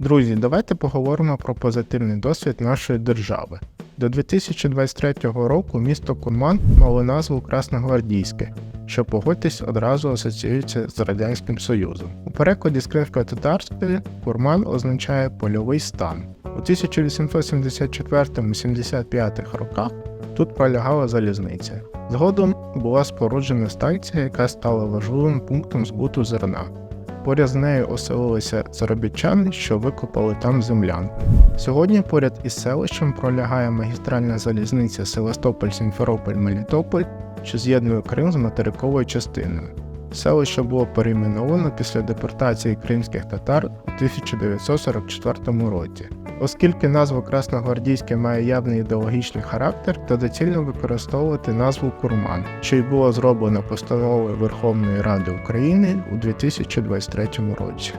Друзі, давайте поговоримо про позитивний досвід нашої держави. До 2023 року місто Курман мало назву Красногвардійське, що погодьтесь одразу асоціюється з Радянським Союзом. У перекладі з кримсько-татарської Курман означає польовий стан. У 1874-75 роках тут пролягала залізниця. Згодом була споруджена станція, яка стала важливим пунктом збуту зерна. Поряд з нею оселилися заробітчани, що викопали там землян. Сьогодні поряд із селищем пролягає магістральна залізниця Севастополь-Сімферополь-Мелітополь, що з'єднує Крим з материковою частиною. Селище було перейменовано після депортації кримських татар у 1944 році. Оскільки назва Красногвардійське має явний ідеологічний характер, то доцільно використовувати назву Курман, що й було зроблено постановою Верховної Ради України у 2023 році.